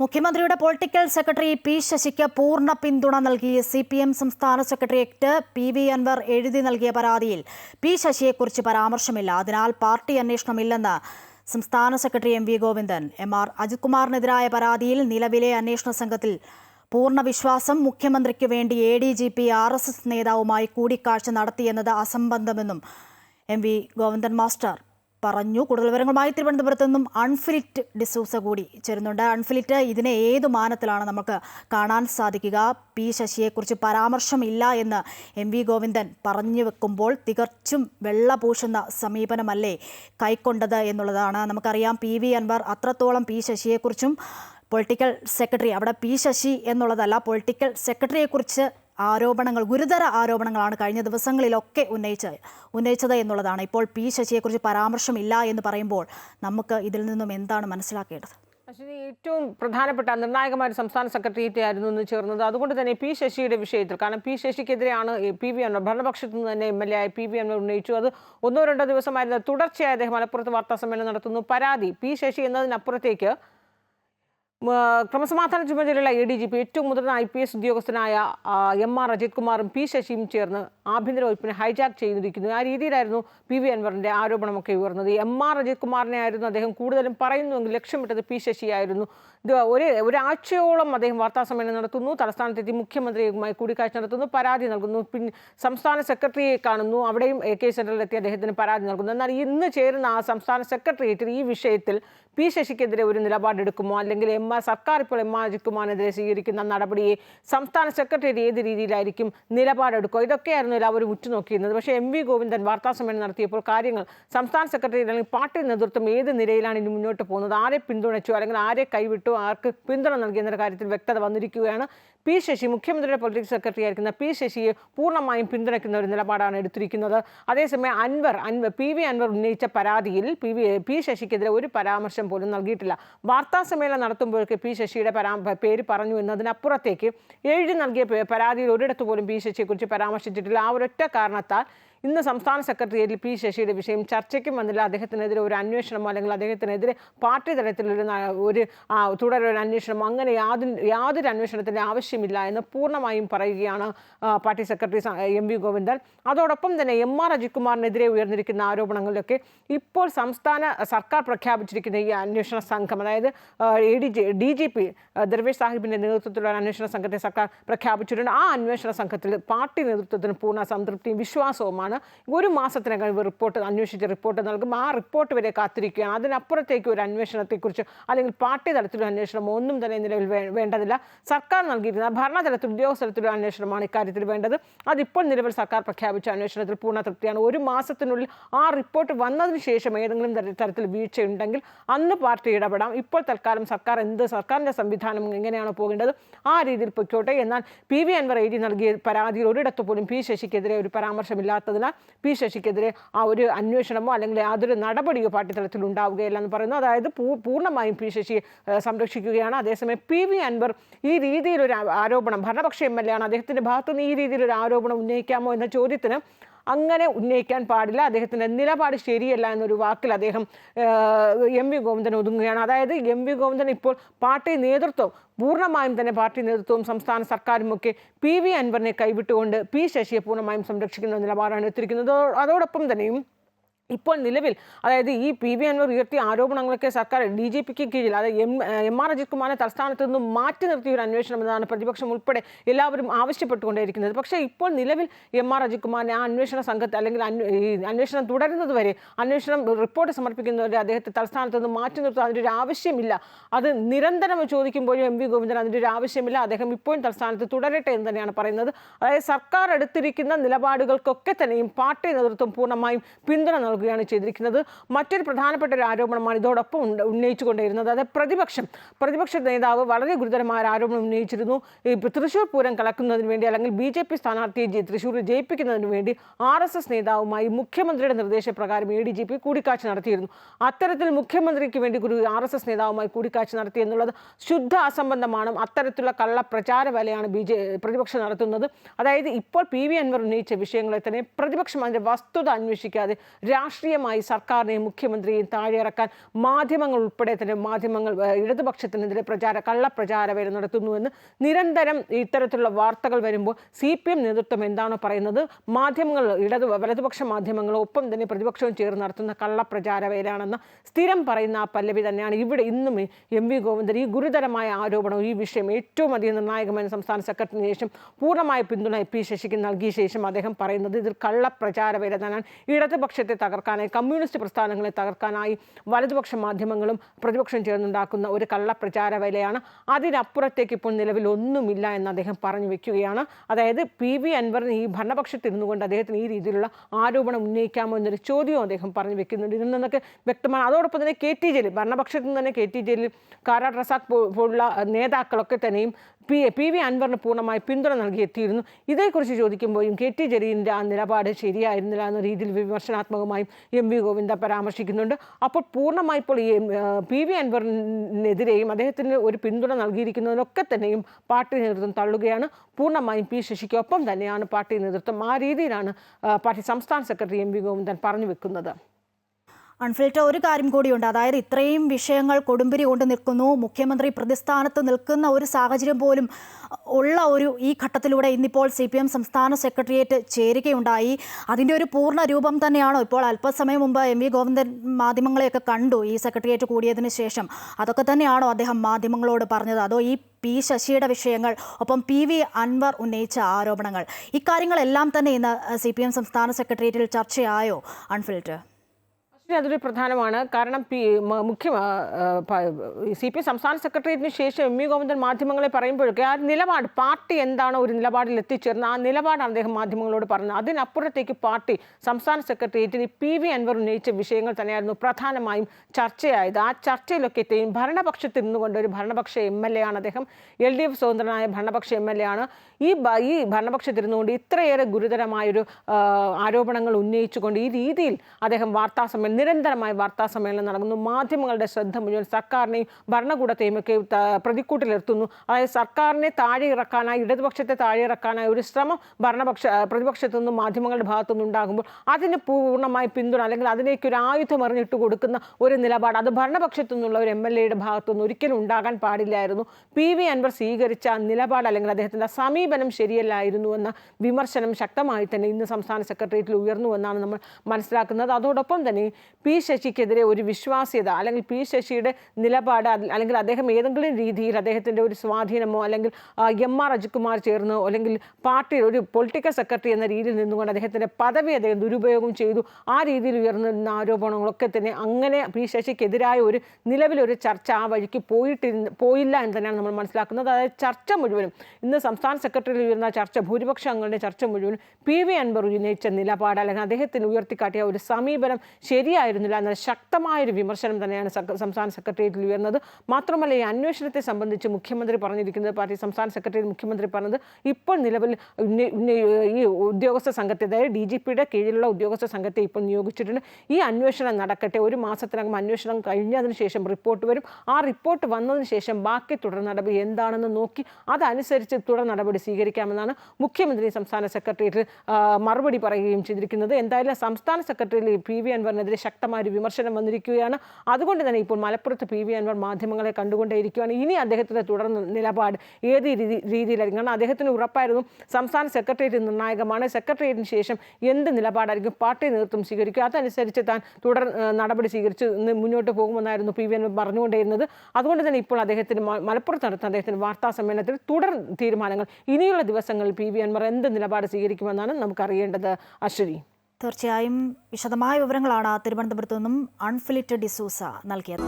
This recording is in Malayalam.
മുഖ്യമന്ത്രിയുടെ പൊളിറ്റിക്കൽ സെക്രട്ടറി പി ശശിക്ക് പൂർണ പിന്തുണ നൽകി. സി പി എം സംസ്ഥാന സെക്രട്ടേറിയറ്റ് പി വി അൻവർ എഴുതി നൽകിയ പരാതിയിൽ പി ശശിയെക്കുറിച്ച് പരാമർശമില്ല. അതിനാൽ പാർട്ടി അന്വേഷണമില്ലെന്ന് സംസ്ഥാന secretary M V Govindan M R Ajith കുമാറിനെതിരായ പരാതിയിൽ നിലവിലെ അന്വേഷണ സംഘത്തിൽ പൂർണ വിശ്വാസം മുഖ്യമന്ത്രിക്ക് വേണ്ടി A D G P R S S നേതാവുമായി കൂടിക്കാഴ്ച നടത്തിയെന്നത് അസംബന്ധമെന്നും എം വി ഗോവിന്ദൻ മാസ്റ്റർ പറഞ്ഞു. കൂടുതൽ വിവരങ്ങളുമായി തിരുവനന്തപുരത്ത് നിന്നും അൺഫിലിറ്റ് ഡിസൂസ കൂടി ചേരുന്നുണ്ട്. അൺഫിലിറ്റ് ഇതിനെ ഏത് മാനത്തിലാണ് നമുക്ക് കാണാൻ സാധിക്കുക? പി ശശിയെക്കുറിച്ച് പരാമർശമില്ല എന്ന് എം വി ഗോവിന്ദൻ പറഞ്ഞു വെക്കുമ്പോൾ തികച്ചും വെള്ള പൂശുന്ന സമീപനമല്ലേ കൈക്കൊണ്ടത് എന്നുള്ളതാണ്. നമുക്കറിയാം പി വി അൻവർ അത്രത്തോളം പി ശശിയെക്കുറിച്ചും പൊളിറ്റിക്കൽ സെക്രട്ടറി. അവിടെ പി ശശി എന്നുള്ളതല്ല പൊളിറ്റിക്കൽ സെക്രട്ടറിയെക്കുറിച്ച് ആരോപണങ്ങൾ ഗുരുതര ആരോപണങ്ങളാണ് കഴിഞ്ഞ ദിവസങ്ങളിലൊക്കെ ഉന്നയിച്ച് ഉന്നയിച്ചത് എന്നുള്ളതാണ്. ഇപ്പോൾ പി ശശിയെക്കുറിച്ച് പരാമർശമില്ല എന്ന് പറയുമ്പോൾ നമുക്ക് ഇതിൽ നിന്നും എന്താണ് മനസ്സിലാക്കേണ്ടത്? അശ്വതി ഏറ്റവും പ്രധാനപ്പെട്ട നിർണായകമായ സംസ്ഥാന സെക്രട്ടേറിയറ്റ് ആയിരുന്നു ഇന്ന് ചേർന്നത്. അതുകൊണ്ട് തന്നെ പി ശശിയുടെ വിഷയത്തിൽ കാരണം പി ശശിക്കെതിരെയാണ് പി വി അൻവർ ഭരണപക്ഷത്തു നിന്ന് തന്നെ എം എൽ എ ആയി പി വി അൻവർ ഉന്നയിച്ചു. അത് ഒന്നോ രണ്ടോ ദിവസമായിരുന്നു തുടർച്ചയായി അദ്ദേഹം മലപ്പുറത്ത് വാർത്താ സമ്മേളനം നടത്തുന്നു. പരാതി പി ശശി എന്നതിനപ്പുറത്തേക്ക് ക്രമസമാധാന ചുമതലയുള്ള എ ഡി ജി പി ഏറ്റവും മുതിർന്ന ഐ പി എസ് ഉദ്യോഗസ്ഥനായ എം ആർ അജിത് കുമാറും പി ശശിയും ചേർന്ന് ആഭ്യന്തര വകുപ്പിനെ ഹൈജാക്ക് ചെയ്തിരിക്കുന്നു. ആ രീതിയിലായിരുന്നു പി വി അൻവറിന്റെ ആരോപണമൊക്കെ ഉയർന്നത്. എം ആർ അജിത് കുമാറിനെ ആയിരുന്നു അദ്ദേഹം കൂടുതലും പറയുന്നുവെങ്കിൽ ലക്ഷ്യമിട്ടത് പി ശശിയായിരുന്നു. ഇത് ഒരു ഒരാഴ്ചയോളം അദ്ദേഹം വാർത്താ സമ്മേളനം നടത്തുന്നു തലസ്ഥാനത്തെത്തി മുഖ്യമന്ത്രിയുമായി കൂടിക്കാഴ്ച നടത്തുന്നു പരാതി നൽകുന്നു പിന്നെ സംസ്ഥാന സെക്രട്ടറിയെ കാണുന്നു അവിടെയും എ കെ സെന്ററിലെത്തി അദ്ദേഹത്തിന് പരാതി നൽകുന്നു. എന്നാൽ ഇന്ന് ചേരുന്ന ആ സംസ്ഥാന സെക്രട്ടേറിയറ്റിൽ ഈ വിഷയത്തിൽ പി ശശിക്കെതിരെ ഒരു നിലപാടെടുക്കുമോ? അല്ലെങ്കിൽ എം ആർ സർക്കാർ ഇപ്പോൾ എം ആർ അജിത്കുമാറിനെതിരെ സ്വീകരിക്കുന്ന നടപടിയെ സംസ്ഥാന സെക്രട്ടറി ഏത് രീതിയിലായിരിക്കും നിലപാടെടുക്കുക? ഇതൊക്കെയായിരുന്നു എല്ലാവരും ഉറ്റുനോക്കിയിരുന്നത്. പക്ഷേ എം വി ഗോവിന്ദൻ വാർത്താ സമ്മേളനം നടത്തിയപ്പോൾ കാര്യങ്ങൾ സംസ്ഥാന സെക്രട്ടറി അല്ലെങ്കിൽ പാർട്ടി നേതൃത്വം ഏത് നിലയിലാണ് ഇനി മുന്നോട്ട് പോകുന്നത്? ആരെ പിന്തുണച്ചു? അല്ലെങ്കിൽ ആരെ കൈവിട്ടു? ആർക്ക് പിന്തുണ നൽകി? എന്ന കാര്യത്തിൽ വ്യക്തത വന്നിരിക്കുകയാണ്. പി ശശി മുഖ്യമന്ത്രിയുടെ പൊളിറ്റിക്സ് സെക്രട്ടറി ആയിരിക്കുന്ന പി ശശിയെ പൂർണമായും പിന്തുണയ്ക്കുന്ന ഒരു നിലപാടാണ് എടുത്തിരിക്കുന്നത്. അതേസമയം അൻവർ അൻവർ പി വി അൻവർ ഉന്നയിച്ച പരാതിയിൽ പി വി പി ശശിക്കെതിരെ ഒരു പരാമർശം പോലും നൽകിയിട്ടില്ല. വാർത്താ സമ്മേളനം നടത്തുമ്പോഴേക്ക് പി ശശിയുടെ പരാ പേര് പറഞ്ഞു എന്നതിനപ്പുറത്തേക്ക് എഴുതി നൽകിയ പരാതിയിൽ ഒരിടത്ത് പോലും പി ശശിയെക്കുറിച്ച് പരാമർശിച്ചിട്ടില്ല. ആ ഒരൊറ്റ കാരണത്താൽ ഇന്ന് സംസ്ഥാന സെക്രട്ടേറിയറ്റിൽ പി ശശിയുടെ വിഷയം ചർച്ചയ്ക്കും വന്നില്ല. അദ്ദേഹത്തിനെതിരെ ഒരു അന്വേഷണമോ അല്ലെങ്കിൽ അദ്ദേഹത്തിനെതിരെ പാർട്ടി തലത്തിലൊരു ഒരു തുടരൊരു അന്വേഷണം അങ്ങനെ യാതൊരു യാതൊരു അന്വേഷണത്തിന്റെ ആവശ്യമില്ല എന്ന് പൂർണമായും പറയുകയാണ് party secretary M V Govindan. അതോടൊപ്പം തന്നെ എം ആർ അജിത്കുമാറിനെതിരെ ഉയർന്നിരിക്കുന്ന ആരോപണങ്ങളിലൊക്കെ ഇപ്പോൾ സംസ്ഥാന സർക്കാർ പ്രഖ്യാപിച്ചിരിക്കുന്ന ഈ അന്വേഷണ സംഘം അതായത് A D G D G P Darvesh സാഹിബിന്റെ നേതൃത്വത്തിലുള്ള അന്വേഷണ സംഘത്തെ സർക്കാർ പ്രഖ്യാപിച്ചിട്ടുണ്ട്. ആ അന്വേഷണ സംഘത്തിൽ പാർട്ടി നേതൃത്വത്തിന് പൂർണ സംതൃപ്തിയും വിശ്വാസവുമാണ് ഒരു മാസത്തിനകം ഇവർ റിപ്പോർട്ട് അന്വേഷിച്ച് റിപ്പോർട്ട് നൽകും. ആ റിപ്പോർട്ട് വരെ കാത്തിരിക്കുകയാണ്. അതിനപ്പുറത്തേക്ക് ഒരു അന്വേഷണത്തെക്കുറിച്ച് അല്ലെങ്കിൽ പാർട്ടി തലത്തിലുള്ള അന്വേഷണം ഒന്നും തന്നെ നിലവിൽ വേണ്ടതില്ല. സർക്കാർ നൽകിയിരുന്ന ഭരണതലത്തിൽ ഉദ്യോഗസ്ഥലത്തിലൊരു അന്വേഷണമാണ് ഇക്കാര്യത്തിൽ വേണ്ടത്. അതിപ്പോൾ നിലവിൽ സർക്കാർ പ്രഖ്യാപിച്ച അന്വേഷണത്തിൽ പൂർണ തൃപ്തിയാണ്. ഒരു മാസത്തിനുള്ളിൽ ആ റിപ്പോർട്ട് വന്നതിന് ശേഷം ഏതെങ്കിലും തരത്തിൽ വീഴ്ചയുണ്ടെങ്കിൽ അന്ന് പാർട്ടി ഇടപെടാം. ഇപ്പോൾ തൽക്കാലം സർക്കാർ എന്ത് സർക്കാരിന്റെ സംവിധാനം എങ്ങനെയാണ് പോകേണ്ടത് ആ രീതിയിൽ പൊയ്ക്കോട്ടെ. എന്നാൽ പി വി അൻവർ എഴുതി നൽകിയ പരാതിയിൽ ഒരിടത്ത് പോലും പി ശശിക്കെതിരെ ഒരു പരാമർശമില്ലാത്തതിനാൽ പി ശശിക്കെതിരെ ആ ഒരു അന്വേഷണമോ അല്ലെങ്കിൽ യാതൊരു നടപടിയോ പാർട്ടി തലത്തിൽ ഉണ്ടാവുകയില്ല എന്ന് പറയുന്നു. അതായത് പൂർണമായും പി ശശി സംരക്ഷിക്കുകയാണ്. അതേസമയം പി വി അൻവർ ഈ രീതിയിലൊരു ആരോപണം ഭരണപക്ഷ എം എൽ എ ആണ്. അദ്ദേഹത്തിന്റെ ഭാഗത്തുനിന്ന് ഈ രീതിയിലൊരു ആരോപണം ഉന്നയിക്കാമോ എന്ന ചോദ്യത്തിന് അങ്ങനെ ഉന്നയിക്കാൻ പാടില്ല. അദ്ദേഹത്തിന്റെ നിലപാട് ശരിയല്ല എന്നൊരു വാക്കിൽ അദ്ദേഹം എം വി ഗോവിന്ദൻ ഒതുങ്ങുകയാണ്. അതായത് എം വി ഗോവിന്ദൻ ഇപ്പോൾ പാർട്ടി നേതൃത്വം പൂർണമായും തന്നെ പാർട്ടി നേതൃത്വവും സംസ്ഥാന സർക്കാരുമൊക്കെ പി വി അൻവറിനെ കൈവിട്ടുകൊണ്ട് പി ശശിയെ പൂർണമായും സംരക്ഷിക്കുന്ന നിലപാടാണ് എടുത്തിരിക്കുന്നത്. അതോടൊപ്പം തന്നെയും ഇപ്പോൾ നിലവിൽ അതായത് ഈ പി വി അൻവർ ഉയർത്തിയ ആരോപണങ്ങളൊക്കെ സർക്കാർ ഡി ജി പിക്ക് കീഴിൽ അതായത് എം എം ആർ അജിത് കുമാറിനെ തലസ്ഥാനത്ത് നിന്നും മാറ്റി നിർത്തിയ ഒരു അന്വേഷണം എന്നാണ് പ്രതിപക്ഷം ഉൾപ്പെടെ എല്ലാവരും ആവശ്യപ്പെട്ടുകൊണ്ടേയിരിക്കുന്നത്. പക്ഷേ ഇപ്പോൾ നിലവിൽ എം ആർ അജിത് കുമാറിനെ ആ അന്വേഷണ സംഘത്തെ അല്ലെങ്കിൽ അന്വേഷണം തുടരുന്നത് വരെ അന്വേഷണം റിപ്പോർട്ട് സമർപ്പിക്കുന്നവരെ അദ്ദേഹത്തെ തലസ്ഥാനത്ത് നിന്ന് മാറ്റി നിർത്തുക അതിന്റെ ഒരു ആവശ്യമില്ല. അത് നിരന്തരം ചോദിക്കുമ്പോഴും എം വി ഗോവിന്ദൻ അതിന്റെ ഒരു ആവശ്യമില്ല. അദ്ദേഹം ഇപ്പോഴും തലസ്ഥാനത്ത് തുടരട്ടെ എന്ന് തന്നെയാണ് പറയുന്നത്. അതായത് സർക്കാർ എടുത്തിരിക്കുന്ന നിലപാടുകൾക്കൊക്കെ തന്നെയും പാർട്ടി നേതൃത്വം പൂർണമായും പിന്തുണ നൽകുകയാണ് ചെയ്തിരിക്കുന്നത്. മറ്റൊരു പ്രധാനപ്പെട്ട ഒരു ആരോപണമാണ് ഇതോടൊപ്പം ഉന്നയിച്ചുകൊണ്ടിരുന്നത് അതായത് പ്രതിപക്ഷം പ്രതിപക്ഷ നേതാവ് വളരെ ഗുരുതരമായ ആരോപണം ഉന്നയിച്ചിരുന്നു. ഈ തൃശ്ശൂർ പൂരം കലക്കുന്നതിന് വേണ്ടി അല്ലെങ്കിൽ ബി ജെ പി സ്ഥാനാർത്ഥിയെ തൃശ്ശൂരിൽ ജയിപ്പിക്കുന്നതിന് വേണ്ടി ആർ എസ് എസ് നേതാവുമായി മുഖ്യമന്ത്രിയുടെ നിർദ്ദേശപ്രകാരം എ ഡി ജി പി കൂടിക്കാഴ്ച നടത്തിയിരുന്നു. അത്തരത്തിൽ മുഖ്യമന്ത്രിക്ക് വേണ്ടി ഗുരു ആർ എസ് എസ് നേതാവുമായി കൂടിക്കാഴ്ച നടത്തി എന്നുള്ളത് ശുദ്ധ അസംബന്ധമാണ്. അത്തരത്തിലുള്ള കള്ള പ്രചാര വലയാണ് ബി ജെ പ്രതിപക്ഷം നടത്തുന്നത്. അതായത് ഇപ്പോൾ പി വി അൻവർ ഉന്നയിച്ച വിഷയങ്ങളെ തന്നെ പ്രതിപക്ഷം അതിന്റെ വസ്തുത അന്വേഷിക്കാതെ രാഷ്ട്രീയ രാഷ്ട്രീയമായി സർക്കാരിനെയും മുഖ്യമന്ത്രിയെയും താഴെയിറക്കാൻ മാധ്യമങ്ങൾ ഉൾപ്പെടെ തന്നെ മാധ്യമങ്ങൾ ഇടതുപക്ഷത്തിനെതിരെ പ്രചാര കള്ളപ്രചാര വരെ നടത്തുന്നുവെന്ന് നിരന്തരം ഇത്തരത്തിലുള്ള വാർത്തകൾ വരുമ്പോൾ സി പി എം നേതൃത്വം എന്താണോ പറയുന്നത്? മാധ്യമങ്ങൾ ഇടതു വലതുപക്ഷ മാധ്യമങ്ങളും ഒപ്പം തന്നെ പ്രതിപക്ഷവും ചേർന്ന് നടത്തുന്ന കള്ളപ്രചാര വേരാണെന്ന് സ്ഥിരം പറയുന്ന ആ പല്ലവി തന്നെയാണ്. ഇവിടെ ഇന്നും എം വി ഗോവിന്ദൻ ഈ ഗുരുതരമായ ആരോപണവും ഈ വിഷയം ഏറ്റവും അധികം നിർണായകമായ സംസ്ഥാന സെക്രട്ടറിന് ശേഷം പൂർണമായ പിന്തുണ പി ശശിക്ക് നൽകിയ ശേഷം അദ്ദേഹം പറയുന്നത് ഇതിൽ കള്ളപ്രചാരവേല തന്നെയാണ്. ഇടതുപക്ഷത്തെ തകർക്കാനായി കമ്മ്യൂണിസ്റ്റ് പ്രസ്ഥാനങ്ങളെ തകർക്കാനായി വലതുപക്ഷ മാധ്യമങ്ങളും പ്രതിപക്ഷം ചേർന്നുണ്ടാക്കുന്ന ഒരു കള്ളപ്രചാര വിലയാണ്. അതിനപ്പുറത്തേക്ക് ഇപ്പോൾ നിലവിൽ ഒന്നുമില്ല എന്ന് അദ്ദേഹം പറഞ്ഞു വെക്കുകയാണ്. അതായത് പി വി അൻവറിന് ഈ ഭരണപക്ഷത്തിരുന്നു കൊണ്ട് അദ്ദേഹത്തിന് ഈ രീതിയിലുള്ള ആരോപണം ഉന്നയിക്കാമോ എന്നൊരു ചോദ്യവും അദ്ദേഹം പറഞ്ഞു വെക്കുന്നുണ്ട്. ഇതിൽ നിന്നൊക്കെ വ്യക്തമാണ്. അതോടൊപ്പം തന്നെ കെ ടി ജലീൽ ഭരണപക്ഷത്തിൽ നിന്ന് തന്നെ കെ ടി ജലീൽ കാരാട്ട് റസാഖ് പോലുള്ള നേതാക്കളൊക്കെ തന്നെയും പി പി വി അൻവറിന് പൂർണമായി പിന്തുണ നൽകിയെത്തിയിരുന്നു. ഇതേക്കുറിച്ച് ചോദിക്കുമ്പോഴും കെ ടി ജലീലിന്റെ ആ നിലപാട് ശരിയായിരുന്നില്ല എന്ന രീതിയിൽ വിമർശനാത്മകമായും എം വി ഗോവിന്ദ പരാമർശിക്കുന്നുണ്ട്. അപ്പോൾ പൂർണമായി ഇപ്പോൾ ഈ പി വി അൻവറിനെതിരെയും അദ്ദേഹത്തിന് ഒരു പിന്തുണ നൽകിയിരിക്കുന്നതിനൊക്കെ തന്നെയും പാർട്ടി നേതൃത്വം തള്ളുകയാണ്. പൂർണമായും പി ശശിക്കൊപ്പം തന്നെയാണ് പാർട്ടി നേതൃത്വം. ആ രീതിയിലാണ് പാർട്ടി സംസ്ഥാന സെക്രട്ടറി എം വി ഗോവിന്ദൻ പറഞ്ഞു വെക്കുന്നത്. അൺഫിൽറ്റർ ഒരു കാര്യം കൂടിയുണ്ട്. അതായത് ഇത്രയും വിഷയങ്ങൾ കൊടുമ്പിരി കൊണ്ട് നിൽക്കുന്നു. മുഖ്യമന്ത്രി പ്രതിസ്ഥാനത്ത് നിൽക്കുന്ന ഒരു സാഹചര്യം പോലും ഉള്ള ഒരു ഈ ഘട്ടത്തിലൂടെ ഇന്നിപ്പോൾ സി പി എം സംസ്ഥാന സെക്രട്ടേറിയറ്റ് ചേരുകയുണ്ടായി. അതിന്റെ ഒരു പൂർണ രൂപം തന്നെയാണോ ഇപ്പോൾ അല്പസമയം മുമ്പ് എം വി ഗോവിന്ദൻ മാധ്യമങ്ങളെയൊക്കെ കണ്ടു ഈ സെക്രട്ടേറിയറ്റ് കൂടിയതിന് ശേഷം? അതൊക്കെ തന്നെയാണോ അദ്ദേഹം മാധ്യമങ്ങളോട് പറഞ്ഞത്? അതോ ഈ പി ശശിയുടെ വിഷയങ്ങൾ ഒപ്പം പി വി അൻവർ ഉന്നയിച്ച ആരോപണങ്ങൾ? ഇക്കാര്യങ്ങളെല്ലാം തന്നെ ഇന്ന് സി പി എം സംസ്ഥാന സെക്രട്ടേറിയറ്റിൽ ചർച്ചയായോ അൺഫിൽറ്റർ? അതൊരു പ്രധാനമാണ്. കാരണം പി മുഖ്യ സി പി സംസ്ഥാന സെക്രട്ടേറിയറ്റിന് ശേഷം എം വി ഗോവിന്ദൻ മാധ്യമങ്ങളെ പറയുമ്പോഴൊക്കെ ആ നിലപാട് പാർട്ടി എന്താണോ ഒരു നിലപാടിൽ എത്തിച്ചേർന്ന് ആ നിലപാടാണ് അദ്ദേഹം മാധ്യമങ്ങളോട് പറഞ്ഞത്. അതിനപ്പുറത്തേക്ക് പാർട്ടി സംസ്ഥാന സെക്രട്ടേറിയറ്റിന് പി വി അൻവർ ഉന്നയിച്ച വിഷയങ്ങൾ തന്നെയായിരുന്നു പ്രധാനമായും ചർച്ചയായത്. ആ ചർച്ചയിലൊക്കെ എത്തിയും ഭരണപക്ഷത്തിൽ നിന്നുകൊണ്ട് ഒരു ഭരണപക്ഷ എം എൽ എ ആണ് അദ്ദേഹം. എൽ ഡി എഫ് സ്വതന്ത്രനായ ഭരണപക്ഷ എം എൽ എ ആണ്. ഈ ഈ ഭരണപക്ഷത്തിരുന്നുകൊണ്ട് ഇത്രയേറെ ഗുരുതരമായൊരു ആരോപണങ്ങൾ ഉന്നയിച്ചുകൊണ്ട് ഈ രീതിയിൽ അദ്ദേഹം വാർത്താ സമ്മേളനം നിരന്തരമായ വാർത്താ സമ്മേളനം നടക്കുന്നു. മാധ്യമങ്ങളുടെ ശ്രദ്ധ മുഴുവൻ സർക്കാരിനെയും ഭരണകൂടത്തെയും ഒക്കെ പ്രതിക്കൂട്ടിലെത്തുന്നു. അതായത് സർക്കാരിനെ താഴെ ഇറക്കാനായി ഇടതുപക്ഷത്തെ താഴെ ഇറക്കാനായി ഒരു ശ്രമം ഭരണപക്ഷ പ്രതിപക്ഷത്തു നിന്നും മാധ്യമങ്ങളുടെ ഭാഗത്തു നിന്നും ഉണ്ടാകുമ്പോൾ അതിന് പൂർണമായി പിന്തുണ അല്ലെങ്കിൽ അതിലേക്ക് ഒരു ആയുധം എറിഞ്ഞിട്ട് കൊടുക്കുന്ന ഒരു നിലപാട് അത് ഭരണപക്ഷത്തു നിന്നുള്ള ഒരു എം എൽ എയുടെ ഭാഗത്തു നിന്ന് ഒരിക്കലും ഉണ്ടാകാൻ പാടില്ലായിരുന്നു. പി വി അൻവർ സ്വീകരിച്ച നിലപാട് അല്ലെങ്കിൽ അദ്ദേഹത്തിന്റെ സമീപനം ശരിയല്ലായിരുന്നു എന്ന വിമർശനം ശക്തമായി തന്നെ ഇന്ന് സംസ്ഥാന സെക്രട്ടേറിയറ്റിൽ ഉയർന്നു എന്നാണ് നമ്മൾ മനസ്സിലാക്കുന്നത്. അതോടൊപ്പം തന്നെ പി ശശിക്കെതിരെ ഒരു വിശ്വാസ്യത അല്ലെങ്കിൽ പി ശശിയുടെ നിലപാട് അല്ലെങ്കിൽ അദ്ദേഹം ഏതെങ്കിലും രീതിയിൽ അദ്ദേഹത്തിന്റെ ഒരു സ്വാധീനമോ അല്ലെങ്കിൽ എം ആർ അജിത്കുമാർ ചേർന്നോ അല്ലെങ്കിൽ പാർട്ടിയിൽ ഒരു പൊളിറ്റിക്കൽ സെക്രട്ടറി എന്ന രീതിയിൽ നിന്നുകൊണ്ട് അദ്ദേഹത്തിന്റെ പദവി അദ്ദേഹം ദുരുപയോഗം ചെയ്തു. ആ രീതിയിൽ ഉയർന്നിരുന്ന ആരോപണങ്ങളൊക്കെ തന്നെ അങ്ങനെ പി ശശിക്കെതിരായ ഒരു നിലവിലൊരു ചർച്ച ആ വഴിക്ക് പോയിട്ടിരുന്ന പോയില്ല എന്ന് തന്നെയാണ് നമ്മൾ മനസ്സിലാക്കുന്നത്. അതായത് ചർച്ച മുഴുവനും ഇന്ന് സംസ്ഥാന സെക്രട്ടറിയിൽ ഉയർന്ന ചർച്ച ഭൂരിപക്ഷ അംഗങ്ങളുടെ ചർച്ച മുഴുവനും പി വി അൻവർ ഉന്നയിച്ച നിലപാട് അല്ലെങ്കിൽ അദ്ദേഹത്തിന് ഉയർത്തിക്കാട്ടിയ ഒരു സമീപനം ശരിയായിരുന്നില്ല എന്ന ശക്തമായൊരു വിമർശനം തന്നെയാണ് സംസ്ഥാന സെക്രട്ടേറിയറ്റിൽ ഉയർന്നത്. മാത്രമല്ല ഈ അന്വേഷണത്തെ സംബന്ധിച്ച് മുഖ്യമന്ത്രി പറഞ്ഞിരിക്കുന്നത് പാർട്ടി സംസ്ഥാന സെക്രട്ടറി മുഖ്യമന്ത്രി പറഞ്ഞത് ഇപ്പോൾ നിലവിൽ ഈ ഉദ്യോഗസ്ഥ സംഘത്തെ അതായത് ഡി ജി പിയുടെ കീഴിലുള്ള ഉദ്യോഗസ്ഥ സംഘത്തെ ഇപ്പോൾ നിയോഗിച്ചിട്ടുണ്ട്. ഈ അന്വേഷണം നടക്കട്ടെ. ഒരു മാസത്തിനകം അന്വേഷണം കഴിഞ്ഞതിന് ശേഷം റിപ്പോർട്ട് വരും. ആ റിപ്പോർട്ട് വന്നതിന് ശേഷം ബാക്കി തുടർ നടപടി എന്താണെന്ന് നോക്കി അതനുസരിച്ച് തുടർ നടപടി സ്വീകരിക്കാമെന്നാണ് മുഖ്യമന്ത്രി സംസ്ഥാന സെക്രട്ടറിയേറ്റ് മറുപടി പറയുകയും ചെയ്തിരിക്കുന്നത്. എന്തായാലും സംസ്ഥാന സെക്രട്ടറി പി വി അൻവറിനെതിരെ ശക്തമായ ഒരു വിമർശനം വന്നിരിക്കുകയാണ്. അതുകൊണ്ട് തന്നെ ഇപ്പോൾ മലപ്പുറത്ത് പി വി അൻവർ മാധ്യമങ്ങളെ കണ്ടുകൊണ്ടേയിരിക്കുകയാണ്. ഇനി അദ്ദേഹത്തിന്റെ തുടർന്ന് നിലപാട് ഏത് രീതി- രീതിയിലായിരിക്കും? കാരണം അദ്ദേഹത്തിന് ഉറപ്പായിരുന്നു സംസ്ഥാന സെക്രട്ടേറിയറ്റ് നിർണായകമാണ്. സെക്രട്ടേറിയറ്റിന് ശേഷം എന്ത് നിലപാടായിരിക്കും? പാർട്ടി നേതൃത്വം സ്വീകരിക്കുക അതനുസരിച്ച് താൻ തുടർ നടപടി സ്വീകരിച്ച് മുന്നോട്ട് പോകുമെന്നായിരുന്നു പി വി അൻവർ പറഞ്ഞുകൊണ്ടിരുന്നത് അതുകൊണ്ട് തന്നെ ഇപ്പോൾ അദ്ദേഹത്തിന് മലപ്പുറത്ത് നടത്തുന്ന അദ്ദേഹത്തിന് വാർത്താ സമ്മേളനത്തിൽ തുടർ തീരുമാനങ്ങൾ. ഇനിയുള്ള ദിവസങ്ങളിൽ പി വി അൻവർ എന്ത് നിലപാട് സ്വീകരിക്കുമെന്നാണ് നമുക്കറിയേണ്ടത്. അശ്വതി തീർച്ചയായും വിശദമായ വിവരങ്ങളാണ് തിരുവനന്തപുരത്തു നിന്നും അൺഫിലിറ്റ് ഡിസൂസ നൽകിയത്.